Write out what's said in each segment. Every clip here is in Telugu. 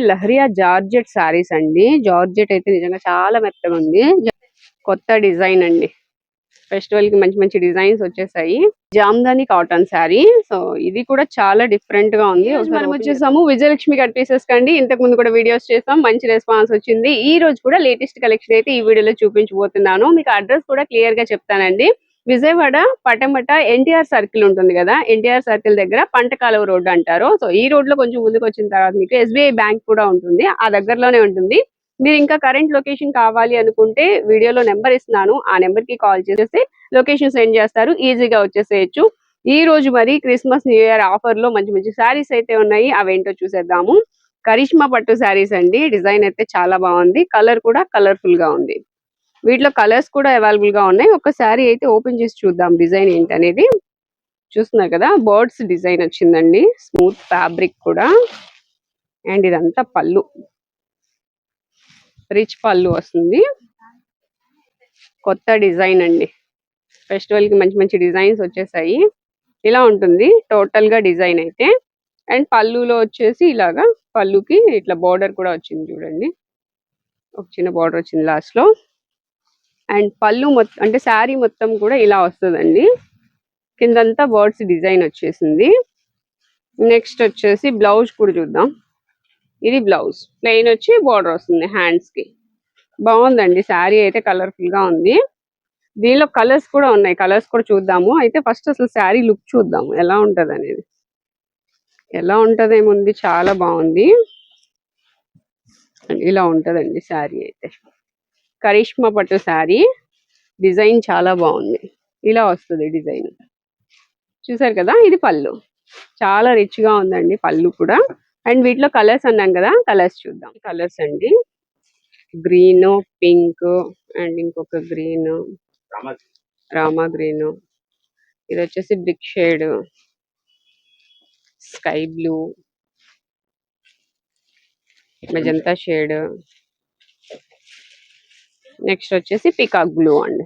లహరియా జార్జెట్ సారీస్ అండి. జార్జెట్ అయితే నిజంగా చాలా మెత్తగా ఉంది. కొత్త డిజైన్ అండి. ఫెస్టివల్కి మంచి మంచి డిజైన్స్ వచ్చేసాయి. జామ్దాని కాటన్ శారీ. సో ఇది కూడా చాలా డిఫరెంట్గా ఉంది. మనం వచ్చేసాము విజయలక్ష్మి కట్ పీసెస్ కండి ఇంతకు ముందు కూడా వీడియోస్ చేస్తాం మంచి రెస్పాన్స్ వచ్చింది. ఈ రోజు కూడా లేటెస్ట్ కలెక్షన్ అయితే ఈ వీడియోలో చూపించబోతున్నాను. మీకు అడ్రస్ కూడా క్లియర్గా చెప్తానండి. విజయవాడ పటమట ఎన్టీఆర్ సర్కిల్ ఉంటుంది కదా ఎన్టీఆర్ సర్కిల్ దగ్గర పంటకాలువ రోడ్డు అంటారు. సో ఈ రోడ్లో కొంచెం ముందుకు వచ్చిన తర్వాత మీకు ఎస్బీఐ బ్యాంక్ కూడా ఉంటుంది. ఆ దగ్గరలోనే ఉంటుంది. మీరు ఇంకా కరెంట్ లొకేషన్ కావాలి అనుకుంటే వీడియోలో నెంబర్ ఇస్తున్నాను. ఆ నెంబర్కి కాల్ చేసేసి లొకేషన్ సెండ్ చేస్తారు. ఈజీగా వచ్చేసేయచ్చు. ఈ రోజు మరి క్రిస్మస్ న్యూ ఇయర్ ఆఫర్లో మంచి మంచి శారీస్ అయితే ఉన్నాయి. అవేంటో చూసేద్దాము. కరిష్మా పట్టు శారీస్ అండి. డిజైన్ అయితే చాలా బాగుంది. కలర్ కూడా కలర్ఫుల్గా ఉంది. వీటిలో కలర్స్ కూడా అవైలబుల్గా ఉన్నాయి. ఒక శారీ అయితే ఓపెన్ చేసి చూద్దాం. డిజైన్ ఏంటనేది? చూస్తున్నారు కదా? బర్డ్స్ డిజైన్ వచ్చిందండి. స్మూత్ ఫ్యాబ్రిక్ కూడా. అండ్ ఇదంతా పళ్ళు. రిచ్ పళ్ళు వస్తుంది. కొత్త డిజైన్ అండి. ఫెస్టివల్కి మంచి మంచి డిజైన్స్ వచ్చేసాయి. ఇలా ఉంటుంది. టోటల్గా డిజైన్ అయితే. అండ్ పళ్ళులో వచ్చేసి ఇలాగా పళ్ళుకి ఇట్లా బార్డర్ కూడా వచ్చింది చూడండి. ఒక చిన్న బార్డర్ వచ్చింది లాస్ట్లో అండ్ పళ్ళు మొత్తం అంటే శారీ మొత్తం కూడా ఇలా వస్తుందండి. కిందంతా బర్డ్స్ డిజైన్ వచ్చేసింది. నెక్స్ట్ వచ్చేసి బ్లౌజ్ కూడా చూద్దాం. ఇది బ్లౌజ్. ప్లెయిన్ వచ్చి బార్డర్ వస్తుంది హ్యాండ్స్కి. బాగుందండి. శారీ అయితే కలర్ఫుల్గా ఉంది. దీనిలో కలర్స్ కూడా ఉన్నాయి. కలర్స్ కూడా చూద్దాము. అయితే ఫస్ట్ అసలు శారీ లుక్ చూద్దాము. ఎలా ఉంటుంది అనేది. ఎలా ఉంటది ఏముంది చాలా బాగుంది. ఇలా ఉంటదండి శారీ అయితే. కరిష్మా పట్టు శారీ. డిజైన్ చాలా బాగుంది. ఇలా వస్తుంది డిజైన్. చూసారు కదా ఇది పళ్ళు. చాలా రిచ్గా ఉందండి పళ్ళు కూడా. అండ్ వీటిలో కలర్స్ అన్నాం కదా కలర్స్ చూద్దాం. కలర్స్ అండి. గ్రీన్ పింక్ అండ్ ఇంకొక గ్రీన్. రామా గ్రీన్. ఇది వచ్చేసి brick shade. Sky blue. Magenta shade. Next వచ్చేసి పికాక్ బ్లూ అండి.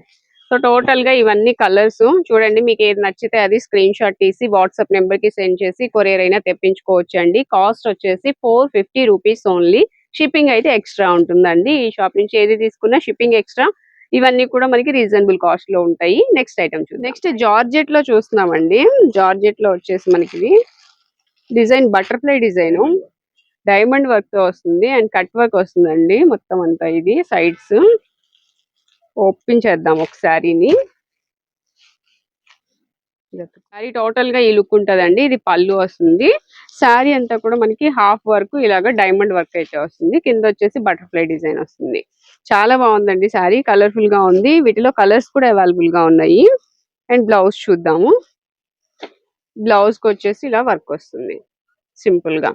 సో టోటల్గా ఇవన్నీ కలర్స్ చూడండి మీకు ఏది నచ్చితే అది స్క్రీన్ షాట్ తీసి వాట్సాప్ నెంబర్కి సెండ్ చేసి కొరియర్ అయినా తెప్పించుకోవచ్చు అండి కాస్ట్ వచ్చేసి four fifty rupees only shipping అయితే ఎక్స్ట్రా ఉంటుందండి. ఈ షాప్ నుంచి ఏది తీసుకున్నా షిప్పింగ్ ఎక్స్ట్రా ఇవన్నీ కూడా మనకి రీజనబుల్ కాస్ట్లో ఉంటాయి. నెక్స్ట్ ఐటమ్ చూద్దాం. నెక్స్ట్ జార్జెట్లో చూస్తున్నామండి. జార్జెట్లో వచ్చేసి మనకి డిజైన్ బటర్ఫ్లై డిజైన్ డైమండ్ వర్క్తో వస్తుంది అండ్ కట్ వర్క్ వస్తుందండి. మొత్తం అంతా ఇది సైడ్స్ ఓపెన్ చేద్దాం ఒక శారీని శారీ టోటల్గా ఈ లుక్ ఉంటదండి. ఇది పళ్ళు వస్తుంది. శారీ అంతా కూడా మనకి హాఫ్ వర్క్ ఇలాగ డైమండ్ వర్క్ అయితే వస్తుంది. కింద వచ్చేసి బటర్ఫ్లై డిజైన్ వస్తుంది. చాలా బాగుందండి శారీ కలర్ఫుల్గా ఉంది. వీటిలో కలర్స్ కూడా అవైలబుల్గా ఉన్నాయి. అండ్ బ్లౌజ్ చూద్దాము. బ్లౌజ్కి వచ్చేసి ఇలా వర్క్ వస్తుంది. సింపుల్గా.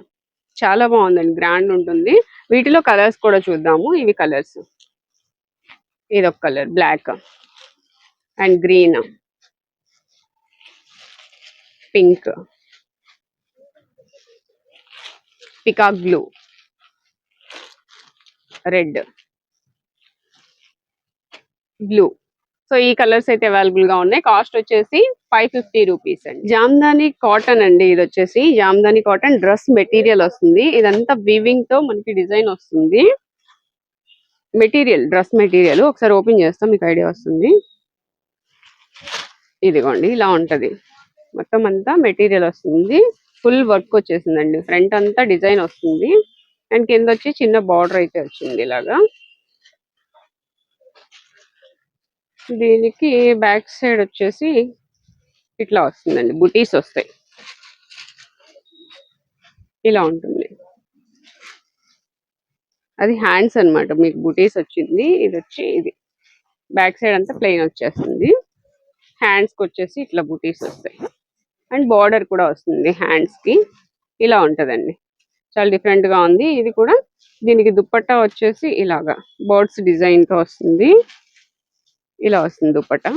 చాలా బాగుందండి. గ్రాండ్ ఉంటుంది. వీటిలో కలర్స్ కూడా చూద్దాము. ఇవి కలర్స్. ఇది ఒక colour black and green. Pink. Peacock blue. Red. Blue. So ఈ కలర్స్ అయితే అవైలబుల్గా ఉన్నాయి. కాస్ట్ వచ్చేసి ఫైవ్ ఫిఫ్టీ రూపీస్ అండి. జామ్దాని కాటన్ అండి ఇది వచ్చేసి. జామ్దాని కాటన్ డ్రెస్ మెటీరియల్ వస్తుంది. ఇదంతా వీవింగ్తో మనకి డిజైన్ వస్తుంది. Material dress material. ఒకసారి ఓపెన్ చేస్తాం మీకు ఐడియా వస్తుంది. ఇదిగోండి ఇలా ఉంటుంది. మొత్తం అంతా మెటీరియల్ వస్తుంది. ఫుల్ వర్క్ వచ్చేసిందండి. ఫ్రంట్ అంతా డిజైన్ వస్తుంది. అండ్ కింద వచ్చి చిన్న బార్డర్ అయితే వచ్చింది ఇలాగా. దీనికి బ్యాక్ సైడ్ వచ్చేసి ఇట్లా వస్తుందండి. బుటీస్ వస్తాయి. ఇలా ఉంటుంది. అది హ్యాండ్స్ అన్నమాట. మీకు బుటీస్ వచ్చింది ఇది వచ్చి ఇది. బ్యాక్ సైడ్ అంతా ప్లెయిన్ వచ్చేస్తుంది. హ్యాండ్స్కి వచ్చేసి ఇట్లా బుటీస్ వస్తాయి. అండ్ బార్డర్ కూడా వస్తుంది హ్యాండ్స్కి ఇలా ఉంటదండి. చాలా డిఫరెంట్గా ఉంది. ఇది కూడా దీనికి దుప్పట్టా వచ్చేసి ఇలాగా బర్డ్స్ డిజైన్తో వస్తుంది. ఇలా వస్తుంది దుప్పట్టా.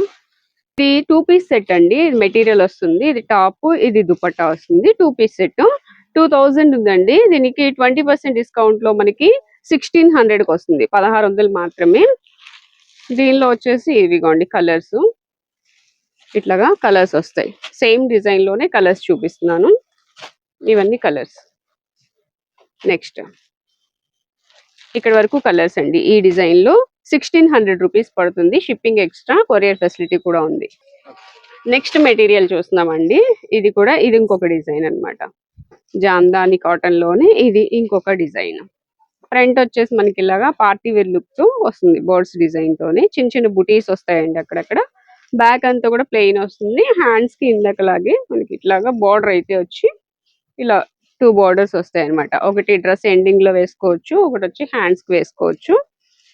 ఇది టూ పీస్ సెట్ అండి. ఇది మెటీరియల్ వస్తుంది. ఇది టాప్ ఇది దుపట్టా వస్తుంది. Two piece set. Two thousand ఉందండి. దీనికి ట్వంటీ పర్సెంట్ డిస్కౌంట్లో మనకి సిక్స్టీన్ హండ్రెడ్కి వస్తుంది. పదహారు వందలు మాత్రమే. దీనిలో వచ్చేసి ఇవిగోండి కలర్స్ ఇట్లాగా కలర్స్ వస్తాయి. సేమ్ డిజైన్లోనే కలర్స్ చూపిస్తున్నాను. ఇవన్నీ కలర్స్ నెక్స్ట్ ఇక్కడ వరకు కలర్స్ అండి. ఈ డిజైన్లో సిక్స్టీన్ హండ్రెడ్ రూపీస్ పడుతుంది. షిప్పింగ్ ఎక్స్ట్రా కొరియర్ ఫెసిలిటీ కూడా ఉంది. నెక్స్ట్ మెటీరియల్ చూస్తున్నామండి. ఇది కూడా ఇది ఇంకొక డిజైన్ అన్నమాట. జాందాని కాటన్లోనే ఇది ఇంకొక డిజైన్ ఫ్రంట్ వచ్చేసి మనకి ఇలాగా పార్టీ వేర్ లుక్తో వస్తుంది బర్డ్స్ డిజైన్ తోని. చిన్న చిన్న బుటీస్ వస్తాయండి అక్కడక్కడ. బ్యాక్ అంతా కూడా ప్లెయిన్ వస్తుంది. హ్యాండ్స్కి ఇందాకలాగే మనకి ఇట్లాగా బార్డర్ అయితే వచ్చి ఇలా టూ బార్డర్స్ వస్తాయి అన్నమాట ఒకటి డ్రెస్ ఎండింగ్లో వేసుకోవచ్చు ఒకటి వచ్చి హ్యాండ్స్కి వేసుకోవచ్చు.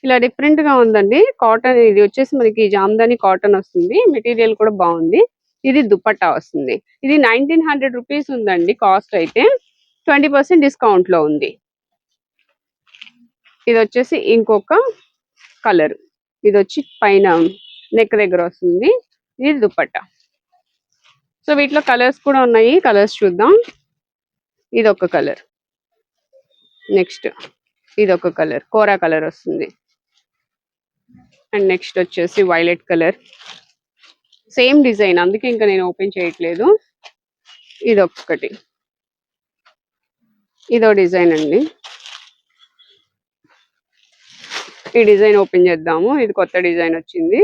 ఇలా డిఫరెంట్గా ఉందండి. కాటన్ ఇది వచ్చేసి మనకి జామ్దాని కాటన్ వస్తుంది. మెటీరియల్ కూడా బాగుంది. ఇది దుపట్టా వస్తుంది. ఇది నైన్టీన్ హండ్రెడ్ రూపీస్ ఉందండి కాస్ట్ అయితే. ట్వంటీ పర్సెంట్ డిస్కౌంట్లో ఉంది. ఇది వచ్చేసి ఇంకొక కలర్. ఇది వచ్చి పైన నెక్ దగ్గర వస్తుంది. ఇది దుప్పట్ట సో వీటిలో కలర్స్ కూడా ఉన్నాయి. కలర్స్ చూద్దాం. ఇది ఒక కలర్. నెక్స్ట్ ఇది ఒక కలర్. కోరా కలర్ వస్తుంది. అండ్ నెక్స్ట్ వచ్చేసి వైలెట్ కలర్. Same design. అందుకే ఇంకా నేను ఓపెన్ చేయట్లేదు. ఇది ఒక్కటి ఇదో డిజైన్ అండి. ఈ డిజైన్ ఓపెన్ చేద్దాము. ఇది కొత్త డిజైన్ వచ్చింది.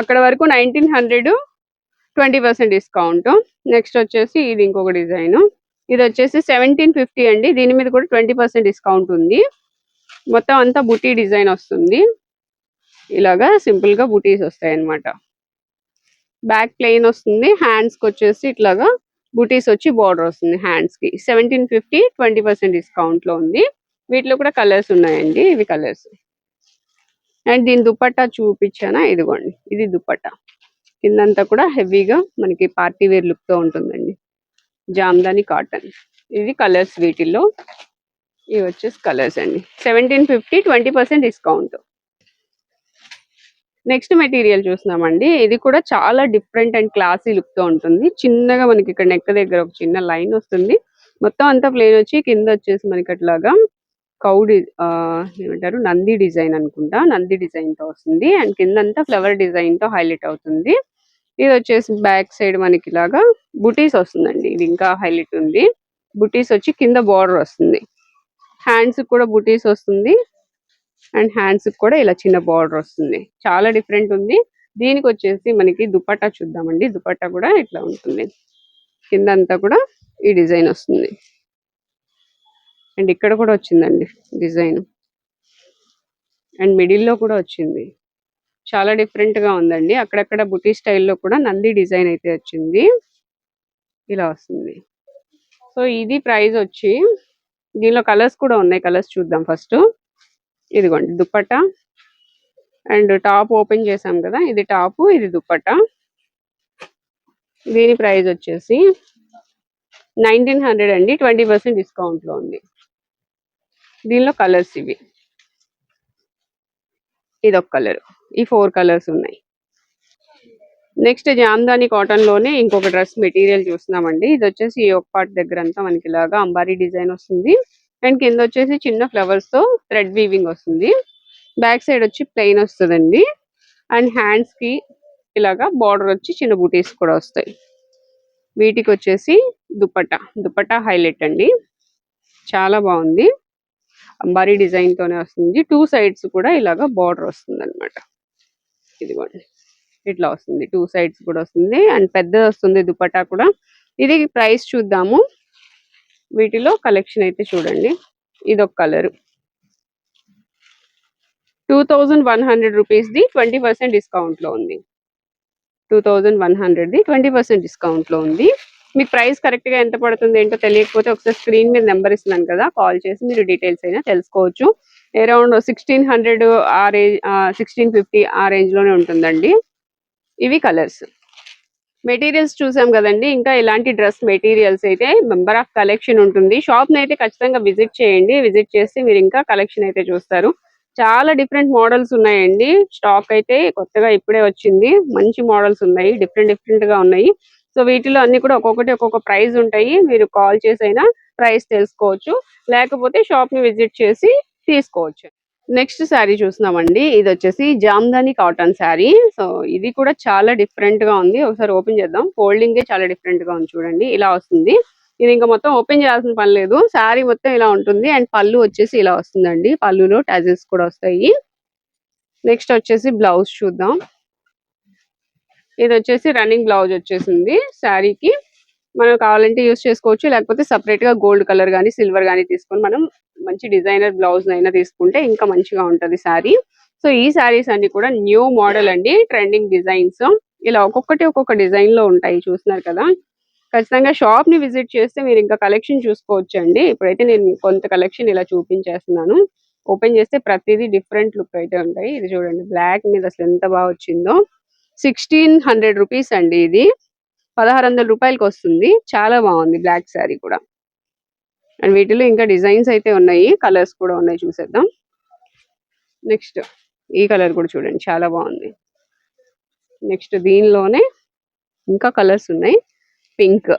అక్కడ వరకు nineteen hundred twenty percent discount. Next వచ్చేసి ఇది ఇంకొక డిజైన్. ఇది వచ్చేసి సెవెంటీన్ ఫిఫ్టీ అండి. దీని మీద కూడా ట్వంటీ పర్సెంట్ డిస్కౌంట్ ఉంది. మొత్తం అంతా బుటీ డిజైన్ వస్తుంది. ఇలాగా సింపుల్గా బుటీస్ వస్తాయి అన్నమాట బ్యాక్ ప్లెయిన్ వస్తుంది. హ్యాండ్స్కి వచ్చేసి ఇట్లాగా బుటీస్ వచ్చి బార్డర్ వస్తుంది హ్యాండ్స్కి సెవెంటీన్ ఫిఫ్టీ ట్వంటీ పర్సెంట్ డిస్కౌంట్లో ఉంది. వీటిలో కూడా కలర్స్ ఉన్నాయండి ఇవి కలర్స్. అండ్ దీని దుపట్టా చూపించానా? ఇదిగోండి ఇది దుపట్టా కిందంతా కూడా హెవీగా మనకి పార్టీ వేర్ లుక్తో ఉంటుందండి. జామ్దాని కాటన్. ఇది కలర్స్ వీటిల్లో. ఇవి వచ్చేసి కలర్స్ అండి. Seventeen fifty twenty percent discount. Next material చూస్తున్నామండి. ఇది కూడా చాలా డిఫరెంట్ అండ్ క్లాసీ లుక్తో ఉంటుంది. చిన్నగా మనకి ఇక్కడ నెక్ దగ్గర ఒక చిన్న లైన్ వస్తుంది. మొత్తం అంతా ప్లేన్ వచ్చి కింద వచ్చేసి మనకి అట్లాగా కౌడి ఆ ఏమంటారు నంది డిజైన్ అనుకుంటా. నంది డిజైన్తో వస్తుంది. అండ్ కింద అంతా ఫ్లవర్ డిజైన్తో హైలైట్ అవుతుంది. ఇది వచ్చేసి బ్యాక్ సైడ్ మనకి ఇలాగా బుటీస్ వస్తుందండి. ఇది ఇంకా హైలైట్ ఉంది. బుటీస్ వచ్చి కింద బార్డర్ వస్తుంది. హ్యాండ్స్ కూడా బుటీస్ వస్తుంది. అండ్ హ్యాండ్స్ కూడా ఇలా చిన్న బార్డర్ వస్తుంది. చాలా డిఫరెంట్ ఉంది. దీనికి వచ్చేసి మనకి దుపట్టా చూద్దామండి. దుపట్టా కూడా ఇట్లా ఉంటుంది. కింద అంతా కూడా ఈ డిజైన్ వస్తుంది. అండ్ ఇక్కడ కూడా వచ్చిందండి డిజైన్. అండ్ మిడిల్లో కూడా వచ్చింది. చాలా డిఫరెంట్గా ఉందండి. అక్కడక్కడ బుటీ స్టైల్లో కూడా నంది డిజైన్ అయితే వచ్చింది. ఇలా వస్తుంది. సో ఇది ప్రైస్ వచ్చి దీనిలో కలర్స్ కూడా ఉన్నాయి. కలర్స్ చూద్దాం ఫస్ట్. ఇదిగోండి దుప్పట్ట అండ్ టాప్ ఓపెన్ చేసాం కదా ఇది టాప్ ఇది దుప్పట్ట దీని ప్రైస్ వచ్చేసి నైన్టీన్ హండ్రెడ్ అండి. ట్వంటీ పర్సెంట్ డిస్కౌంట్లో ఉంది. దీనిలో కలర్స్ ఇవి. ఇది ఒక కలర్ ఈ ఫోర్ కలర్స్ ఉన్నాయి. నెక్స్ట్ జామ్దాని కాటన్లోనే ఇంకొక డ్రెస్ మెటీరియల్ చూస్తున్నామండి. ఇది వచ్చేసి ఈ ఒక పార్ట్ దగ్గర అంతా మనకి ఇలాగా అంబారీ డిజైన్ వస్తుంది. అండ్ కింద వచ్చేసి చిన్న ఫ్లవర్స్తో థ్రెడ్ వీవింగ్ వస్తుంది. బ్యాక్ సైడ్ వచ్చి ప్లెయిన్ వస్తుందండి. అండ్ హ్యాండ్స్కి ఇలాగా బార్డర్ వచ్చి చిన్న బూటీస్ కూడా వస్తాయి. వీటికి వచ్చేసి దుపట్టా. దుపట్టా హైలైట్ అండి. చాలా బాగుంది. అంబారీ డిజైన్ తోనే వస్తుంది. టూ సైడ్స్ కూడా ఇలాగా బార్డర్ వస్తుంది అనమాట ఇదిగోండి. ఇట్లా వస్తుంది. టూ సైడ్స్ కూడా వస్తుంది. అండ్ పెద్దది వస్తుంది దుపట్టా కూడా. ఇది ప్రైస్ చూద్దాము. వీటిలో కలెక్షన్ అయితే చూడండి. ఇది ఒక colour two thousand one hundred rupees the twenty percent డిస్కౌంట్లో ఉంది. Two thousand one hundred the twenty percent డిస్కౌంట్లో ఉంది. మీకు ప్రైస్ కరెక్ట్గా ఎంత పడుతుంది ఏంటో తెలియకపోతే ఒకసారి స్క్రీన్ మీద నెంబర్ ఇస్తున్నాను కదా కాల్ చేసి మీరు డీటెయిల్స్ అయినా తెలుసుకోవచ్చు. అరౌండ్ సిక్స్టీన్ హండ్రెడ్ ఆ రేంజ్ సిక్స్టీన్ ఫిఫ్టీ ఆ రేంజ్లోనే ఉంటుందండి. ఇవి కలర్స్. మెటీరియల్స్ చూసాం కదండి ఇంకా ఇలాంటి డ్రెస్ మెటీరియల్స్ అయితే మెంబర్ ఆఫ్ కలెక్షన్ ఉంటుంది. షాప్ని అయితే ఖచ్చితంగా విజిట్ చేయండి విజిట్ చేస్తే మీరు ఇంకా కలెక్షన్ అయితే చూస్తారు. చాలా డిఫరెంట్ మోడల్స్ ఉన్నాయండి. స్టాక్ అయితే కొత్తగా ఇప్పుడే వచ్చింది. మంచి మోడల్స్ ఉన్నాయి డిఫరెంట్ డిఫరెంట్గా ఉన్నాయి. సో వీటిలో అన్ని కూడా ఒక్కొక్కటి ఒక్కొక్క ప్రైస్ ఉంటాయి. మీరు కాల్ చేసి అయినా ప్రైస్ తెలుసుకోవచ్చు. లేకపోతే షాప్ని విజిట్ చేసి తీసుకోవచ్చు. నెక్స్ట్ శారీ చూస్తున్నామండి. ఇది వచ్చేసి జామ్దాని కాటన్ శారీ. సో ఇది కూడా చాలా డిఫరెంట్గా ఉంది. ఒకసారి ఓపెన్ చేద్దాం. ఫోల్డింగ్ చాలా డిఫరెంట్గా ఉంది చూడండి. ఇలా వస్తుంది. ఇది ఇంకా మొత్తం ఓపెన్ చేయాల్సిన పని లేదు. శారీ మొత్తం ఇలా ఉంటుంది. అండ్ పళ్ళు వచ్చేసి ఇలా వస్తుందండి. పళ్ళులో టాజిల్స్ కూడా వస్తాయి. నెక్స్ట్ వచ్చేసి బ్లౌజ్ చూద్దాం. ఇది వచ్చేసి రన్నింగ్ బ్లౌజ్ వచ్చేసింది. శారీకి మనం కావాలంటే యూస్ చేసుకోవచ్చు. లేకపోతే సపరేట్గా గోల్డ్ కలర్ గానీ సిల్వర్ గానీ తీసుకొని మనం మంచి డిజైనర్ బ్లౌజ్ అయినా తీసుకుంటే ఇంకా మంచిగా ఉంటది శారీ సో ఈ శారీస్ అన్ని కూడా న్యూ మోడల్ అండి. ట్రెండింగ్ డిజైన్స్ ఇలా ఒక్కొక్కటి ఒక్కొక్క డిజైన్లో ఉంటాయి. చూస్తున్నారు కదా? ఖచ్చితంగా షాప్ని విజిట్ చేస్తే మీరు ఇంకా కలెక్షన్ చూసుకోవచ్చు అండి ఇప్పుడైతే నేను కొంత కలెక్షన్ ఇలా చూపించేస్తున్నాను. ఓపెన్ చేస్తే ప్రతిదీ డిఫరెంట్ లుక్ అయితే ఉంటాయి. ఇది చూడండి బ్లాక్ మీద అసలు ఎంత బాగా వచ్చిందో. సిక్స్టీన్ హండ్రెడ్ రూపీస్ అండి ఇది. పదహారు వందల రూపాయలకి వస్తుంది. చాలా బాగుంది బ్లాక్ శారీ కూడా. అండ్ వీటిలో ఇంకా డిజైన్స్ అయితే ఉన్నాయి. కలర్స్ కూడా ఉన్నాయి చూసేద్దాం. నెక్స్ట్ ఈ కలర్ కూడా చూడండి. చాలా బాగుంది. నెక్స్ట్ దీనిలోనే ఇంకా కలర్స్ ఉన్నాయి. పింక్.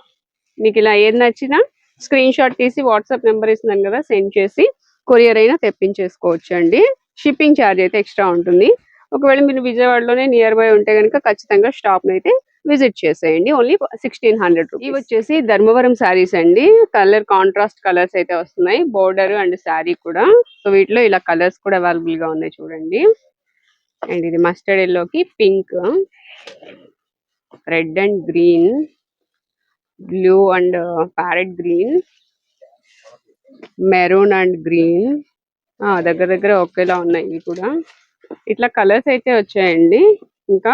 మీకు ఇలా ఏది నచ్చినా స్క్రీన్ షాట్ తీసి వాట్సాప్ నెంబర్ ఇస్తున్నాను కదా సెండ్ చేసి కొరియర్ అయినా తెప్పించేసుకోవచ్చు అండి షిప్పింగ్ ఛార్జ్ అయితే ఎక్స్ట్రా ఉంటుంది. ఒకవేళ మీరు విజయవాడలోనే నియర్ బై ఉంటే కనుక ఖచ్చితంగా షాప్ అయితే విజిట్ చేసేయండి. ఓన్లీ సిక్స్టీన్ హండ్రెడ్ ఇవి వచ్చేసి ధర్మవరం శారీస్ అండి. కలర్ కాంట్రాస్ట్ కలర్స్ అయితే వస్తున్నాయి. బోర్డర్ అండ్ శారీ కూడా. సో వీటిలో ఇలా కలర్స్ కూడా అవైలబుల్గా ఉన్నాయి చూడండి. అండ్ ఇది మస్టర్డ్ ఎల్లోకి pink red and green blue and parrot green maroon and green దగ్గర దగ్గర ఒకేలా ఉన్నాయి ఇవి కూడా. ఇట్లా కలర్స్ అయితే వచ్చాయండి. ఇంకా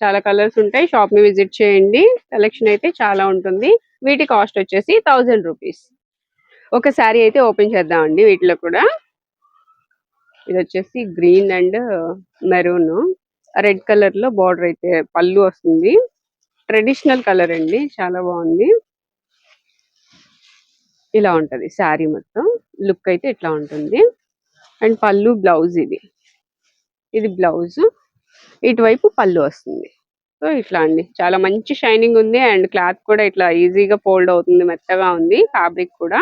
చాలా కలర్స్ ఉంటాయి. షాప్ని విజిట్ చేయండి. కలెక్షన్ అయితే చాలా ఉంటుంది. వీటి కాస్ట్ వచ్చేసి థౌజండ్ రూపీస్. ఒక శారీ అయితే ఓపెన్ చేద్దామండి వీటిలో కూడా. ఇది వచ్చేసి గ్రీన్ అండ్ మెరూన్. రెడ్ కలర్లో బార్డర్ అయితే పళ్ళు వస్తుంది. ట్రెడిషనల్ కలర్ అండి. చాలా బాగుంది. ఇలా ఉంటది శారీ మొత్తం. లుక్ అయితే ఇట్లా ఉంటుంది. అండ్ పళ్ళు బ్లౌజ్ ఇది. ఇది బ్లౌజ్. ఇటువైపు పళ్ళు వస్తుంది. సో ఇట్లా అండి. చాలా మంచి షైనింగ్ ఉంది. అండ్ క్లాత్ కూడా ఇట్లా ఈజీగా ఫోల్డ్ అవుతుంది. మెత్తగా ఉంది. ఫ్యాబ్రిక్ కూడా.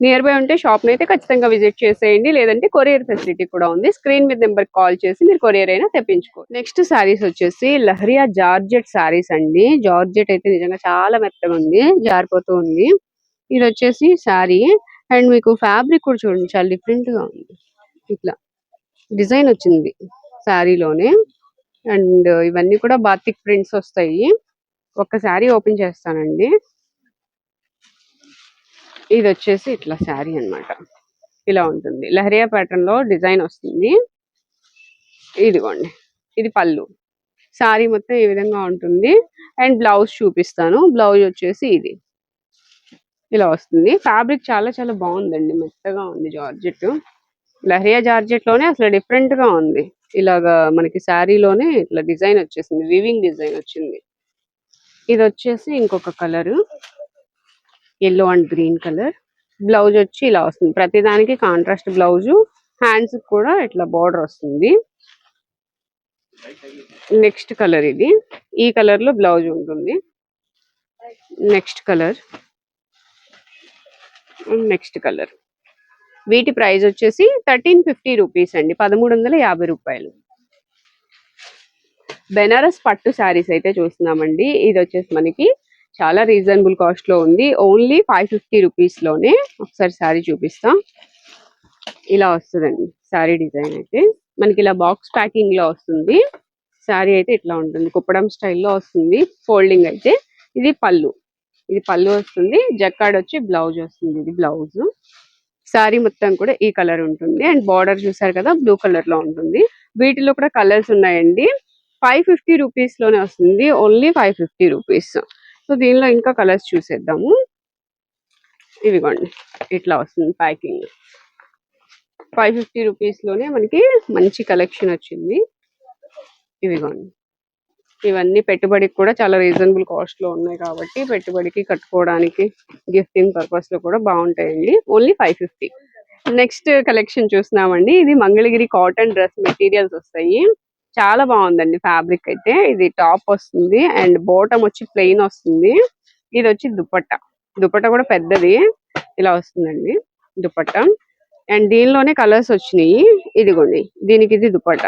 నియర్ బై ఉంటే షాప్ అయితే ఖచ్చితంగా విజిట్ చేసేయండి. లేదంటే కొరియర్ ఫెసిలిటీ కూడా ఉంది. స్క్రీన్ మీద నెంబర్ కాల్ చేసి మీరు కొరియర్ అయినా తెప్పించుకో నెక్స్ట్ సారీస్ వచ్చేసి లహరియా జార్జెట్ సారీస్ అండి. జార్జెట్ అయితే నిజంగా చాలా మెత్తగా ఉంది. జారిపోతూ ఉంది. ఇది వచ్చేసి శారీ. అండ్ మీకు ఫ్యాబ్రిక్ కూడా చూడండి. చాలా డిఫరెంట్గా ఉంది. ఇట్లా. డిజైన్ వచ్చింది శారీలోనే. అండ్ ఇవన్నీ కూడా బాతిక్ ప్రింట్స్ వస్తాయి. ఒక శారీ ఓపెన్ చేస్తానండి. ఇది వచ్చేసి ఇట్లా శారీ అన్నమాట. ఇలా ఉంటుంది. లహరియా ప్యాటర్న్లో డిజైన్ వస్తుంది. ఇదిగోండి. ఇది పళ్ళు. శారీ మొత్తం ఈ విధంగా ఉంటుంది. అండ్ బ్లౌజ్ చూపిస్తాను. బ్లౌజ్ వచ్చేసి ఇది. ఇలా వస్తుంది. ఫ్యాబ్రిక్ చాలా చాలా బాగుందండి. మెత్తగా ఉంది జార్జెట్. లహరియా జార్జెట్లోనే అసలు డిఫరెంట్గా ఉంది. ఇలాగా మనకి శారీలోనే ఇట్లా డిజైన్ వచ్చేసింది వివింగ్ డిజైన్ వచ్చింది. ఇది వచ్చేసి ఇంకొక colour. Yellow and green colour blouse వచ్చి ఇలా వస్తుంది. ప్రతి దానికి కాంట్రాస్ట్ బ్లౌజు హ్యాండ్స్ కూడా ఇట్లా బార్డర్ వస్తుంది. నెక్స్ట్ కలర్ ఇది. ఈ కలర్లో బ్లౌజ్ ఉంటుంది. నెక్స్ట్ కలర్ నెక్స్ట్ కలర్ వీటి ప్రైస్ వచ్చేసి థర్టీన్ ఫిఫ్టీ రూపీస్ అండి పదమూడు వందల యాభై రూపాయలు. బెనారస్ పట్టు శారీస్ అయితే చూస్తున్నామండి. ఇది వచ్చేసి మనకి చాలా రీజనబుల్ కాస్ట్లో ఉంది. ఓన్లీ ఫైవ్ ఫిఫ్టీ రూపీస్లోనే ఒకసారి శారీ చూపిస్తాం. ఇలా వస్తుందండి శారీ డిజైన్ అయితే. మనకి ఇలా బాక్స్ ప్యాకింగ్లో వస్తుంది. శారీ అయితే ఇట్లా ఉంటుంది. కుప్పడం స్టైల్లో వస్తుంది. ఫోల్డింగ్ అయితే ఇది పళ్ళు. ఇది పళ్ళు వస్తుంది. జక్కాడ్ వచ్చి బ్లౌజ్ వస్తుంది. ఇది బ్లౌజ్. సారీ మొత్తం కూడా ఈ కలర్ ఉంటుంది. అండ్ బార్డర్ చూసారు కదా బ్లూ కలర్లో ఉంటుంది. వీటిలో కూడా కలర్స్ ఉన్నాయండి. ఫైవ్ ఫిఫ్టీ రూపీస్లోనే వస్తుంది. Only five fifty rupees. So దీనిలో ఇంకా కలర్స్ చూసేద్దాము. ఇవిగోండి. ఇట్లా వస్తుంది ప్యాకింగ్. ఫైవ్ ఫిఫ్టీ రూపీస్లోనే మనకి మంచి కలెక్షన్ వచ్చింది. ఇవిగోండి. ఇవన్నీ పెట్టుబడికి కూడా చాలా రీజనబుల్ కాస్ట్లో ఉన్నాయి కాబట్టి పెట్టుబడికి కట్టుకోవడానికి గిఫ్టింగ్ పర్పస్లో కూడా బాగుంటాయండి. Only five fifty. Next collection చూస్తున్నామండి ఇది మంగళగిరి కాటన్ డ్రెస్ మెటీరియల్స్ వస్తాయి. చాలా బాగుందండి ఫ్యాబ్రిక్ అయితే. ఇది టాప్ వస్తుంది అండ్ బాటమ్ వచ్చి ప్లెయిన్ వస్తుంది. ఇది వచ్చి దుప్పట్ట దుప్పట్ట కూడా పెద్దది. ఇలా వస్తుందండి దుప్పట్ట అండ్ దీనిలోనే కలర్స్ వచ్చినాయి. ఇదిగోండి. దీనికి ఇది దుప్పట్ట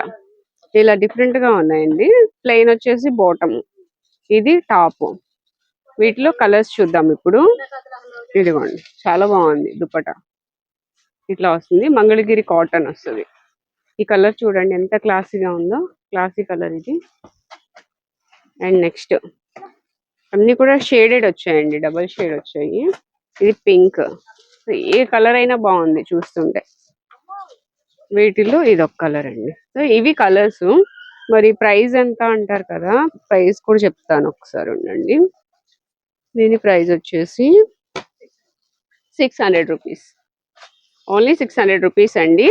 ఇలా డిఫరెంట్గా ఉన్నాయండి. ప్లెయిన్ వచ్చేసి బాటమ్. ఇది టాప్. వీటిలో కలర్స్ చూద్దాం ఇప్పుడు. ఇదిగోండి చాలా బాగుంది దుపట ఇట్లా వస్తుంది. మంగళగిరి కాటన్ వస్తుంది. ఈ కలర్ చూడండి ఎంత క్లాసీగా ఉందో. క్లాసీ కలర్ ఇది. అండ్ నెక్స్ట్ అన్ని కూడా షేడెడ్ వచ్చాయండి. డబల్ షేడ్ వచ్చాయి. ఇది పింక్. ఏ కలర్ అయినా బాగుంది చూస్తుంటే. వీటిలో ఇది ఒక కలర్ అండి. సో ఇవి కలర్స్. మరి ప్రైస్ ఎంత అంటారు కదా? ప్రైస్ కూడా చెప్తాను ఒకసారి ఉండండి. దీని ప్రైస్ వచ్చేసి six hundred rupees. Only six hundred rupees అండి.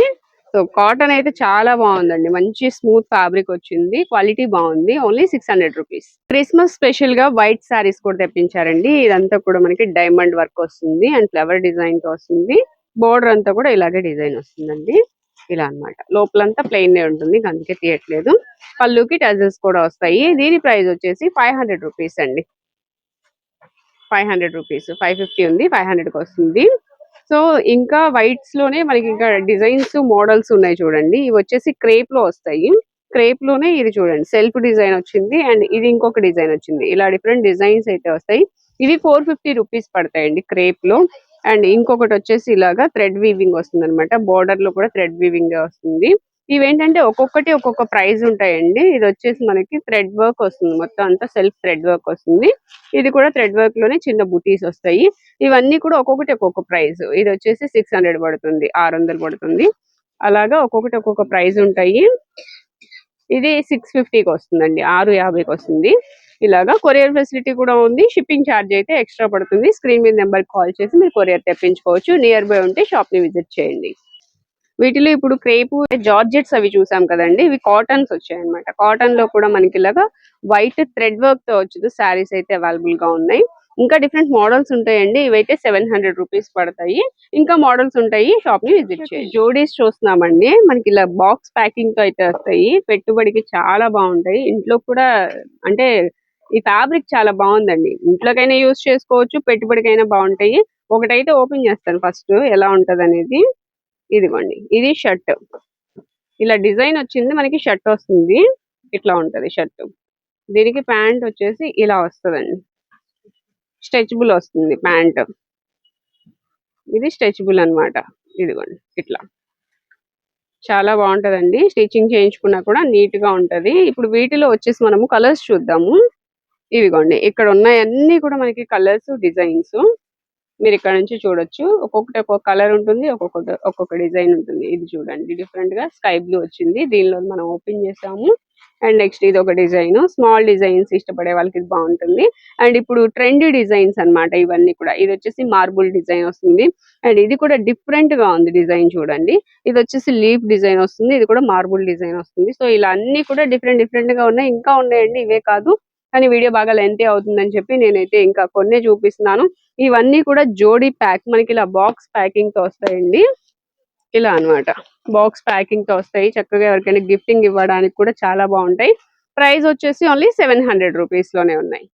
సో కాటన్ అయితే చాలా బాగుందండి. మంచి స్మూత్ ఫ్యాబ్రిక్ వచ్చింది. క్వాలిటీ బాగుంది. Only six hundred rupees. Christmas స్పెషల్గా వైట్ సారీస్ కూడా తెప్పించారండి. ఇదంతా కూడా మనకి డైమండ్ వర్క్ వస్తుంది. అండ్ ఫ్లవర్ డిజైన్తో వస్తుంది. బోర్డర్ అంతా కూడా ఇలాగే డిజైన్ వస్తుందండి. ఇలా అన్నమాట. లోపలంతా ప్లెయిన్ ఉంటుంది. అందుకే తీయట్లేదు. పళ్ళుకి టజల్స్ కూడా వస్తాయి. దీని ప్రైస్ వచ్చేసి ఫైవ్ హండ్రెడ్ రూపీస్ అండి. Five hundred rupees. Five fifty ఉంది. ఫైవ్ హండ్రెడ్కి వస్తుంది. సో ఇంకా వైట్స్లోనే మనకి ఇంకా డిజైన్స్ మోడల్స్ ఉన్నాయి చూడండి. ఇవి వచ్చేసి క్రేప్లో వస్తాయి. క్రేప్లోనే ఇది చూడండి. సెల్ఫ్ డిజైన్ వచ్చింది అండ్ ఇది ఇంకొక డిజైన్ వచ్చింది. ఇలా డిఫరెంట్ డిజైన్స్ అయితే వస్తాయి. ఇవి ఫోర్ ఫిఫ్టీ రూపీస్ పడతాయండి క్రేప్లో అండ్ ఇంకొకటి వచ్చేసి ఇలాగా థ్రెడ్ వీవింగ్ వస్తుంది అనమాట బోర్డర్లో కూడా థ్రెడ్ వీవింగ్ వస్తుంది. ఇవేంటంటే ఒక్కొక్కటి ఒక్కొక్క ప్రైస్ ఉంటాయండి. ఇది వచ్చేసి మనకి థ్రెడ్ వర్క్ వస్తుంది. మొత్తం అంతా సెల్ఫ్ థ్రెడ్ వర్క్ వస్తుంది. ఇది కూడా థ్రెడ్ వర్క్లోనే చిన్న బుటీస్ వస్తాయి. ఇవన్నీ కూడా ఒక్కొక్కటి ఒక్కొక్క ప్రైస్ ఇది వచ్చేసి సిక్స్ హండ్రెడ్ పడుతుంది. ఆరు వందలు పడుతుంది. అలాగా ఒక్కొక్కటి ఒక్కొక్క ప్రైస్ ఉంటాయి. ఇది సిక్స్ ఫిఫ్టీకి వస్తుందండి. ఆరు యాభైకి వస్తుంది. ఇలాగా కొరియర్ ఫెసిలిటీ కూడా ఉంది. షిప్పింగ్ ఛార్జ్ అయితే ఎక్స్ట్రా పడుతుంది. స్క్రీన్ మీద నెంబర్ కాల్ చేసి మీరు కొరియర్ తెప్పించుకోవచ్చు. నియర్ బై ఉంటే షాప్ని విజిట్ చేయండి. వీటిలో ఇప్పుడు క్రేపు జార్జెట్స్ అవి చూసాం కదండి. ఇవి కాటన్స్ వచ్చాయి అనమాట కాటన్లో కూడా మనకి ఇలాగా వైట్ థ్రెడ్ వర్క్తో వచ్చింది శారీస్ అయితే అవైలబుల్గా ఉన్నాయి. ఇంకా డిఫరెంట్ మోడల్స్ ఉంటాయండి. ఇవైతే సెవెన్ హండ్రెడ్ రూపీస్ పడతాయి. ఇంకా మోడల్స్ ఉంటాయి. షాప్ని విజిట్ చేయండి. జోడీస్ చూస్తున్నామండి. మనకి ఇలా బాక్స్ ప్యాకింగ్తో అయితే వస్తాయి. పెట్టుబడికి చాలా బాగుంటాయి. ఇంట్లో కూడా అంటే ఈ ఫ్యాబ్రిక్ చాలా బాగుందండి. ఇంట్లోకైనా యూజ్ చేసుకోవచ్చు పెట్టుబడికైనా బాగుంటాయి. ఒకటైతే ఓపెన్ చేస్తాను ఫస్ట్ ఎలా ఉంటుంది అనేది ఇదిగోండి ఇది షర్ట్ ఇలా డిజైన్ వచ్చింది మనకి షర్ట్ వస్తుంది. ఇట్లా ఉంటది షర్ట్ దీనికి ప్యాంట్ వచ్చేసి ఇలా వస్తుందండి. స్ట్రెచబుల్ వస్తుంది ప్యాంట్. ఇది స్ట్రెచబుల్ అన్నమాట. ఇదిగోండి ఇట్లా. చాలా బాగుంటుందండి. స్టిచ్చింగ్ చేయించుకున్నా కూడా నీట్గా ఉంటది. ఇప్పుడు వీటిలో వచ్చేసి మనము కలర్స్ చూద్దాము. ఇవిగోండి. ఇక్కడ ఉన్నాయన్నీ కూడా మనకి కలర్స్ డిజైన్స్ మీరు ఇక్కడ నుంచి చూడొచ్చు. ఒక్కొక్కటి ఒక్కొక్క కలర్ ఉంటుంది ఒక్కొక్కటి ఒక్కొక్క డిజైన్ ఉంటుంది. ఇది చూడండి. డిఫరెంట్గా స్కై బ్లూ వచ్చింది. దీనిలో మనం ఓపెన్ చేసాము. అండ్ నెక్స్ట్ ఇది ఒక డిజైన్ స్మాల్ డిజైన్స్ ఇష్టపడే వాళ్ళకి ఇది బాగుంటుంది. అండ్ ఇప్పుడు ట్రెండీ డిజైన్స్ అన్నమాట ఇవన్నీ కూడా. ఇది వచ్చేసి మార్బుల్ డిజైన్ వస్తుంది. అండ్ ఇది కూడా డిఫరెంట్గా ఉంది డిజైన్ చూడండి. ఇది వచ్చేసి లీఫ్ డిజైన్ వస్తుంది. ఇది కూడా మార్బుల్ డిజైన్ వస్తుంది. సో ఇలా అన్ని కూడా డిఫరెంట్ డిఫరెంట్గా ఉన్నాయి. ఇంకా ఉన్నాయండి. ఇవే కాదు. కానీ వీడియో బాగా లెంతీ అవుతుందని చెప్పి నేనైతే ఇంకా కొన్ని చూపిస్తున్నాను. ఇవన్నీ కూడా జోడీ ప్యాక్ మనకి ఇలా బాక్స్ ప్యాకింగ్తో వస్తాయండి. ఇలా అన్నమాట. బాక్స్ ప్యాకింగ్తో వస్తాయి. చక్కగా ఎవరికైనా గిఫ్టింగ్ ఇవ్వడానికి కూడా చాలా బాగుంటాయి. ప్రైస్ వచ్చేసి ఓన్లీ సెవెన్ హండ్రెడ్ రూపీస్లోనే ఉన్నాయి.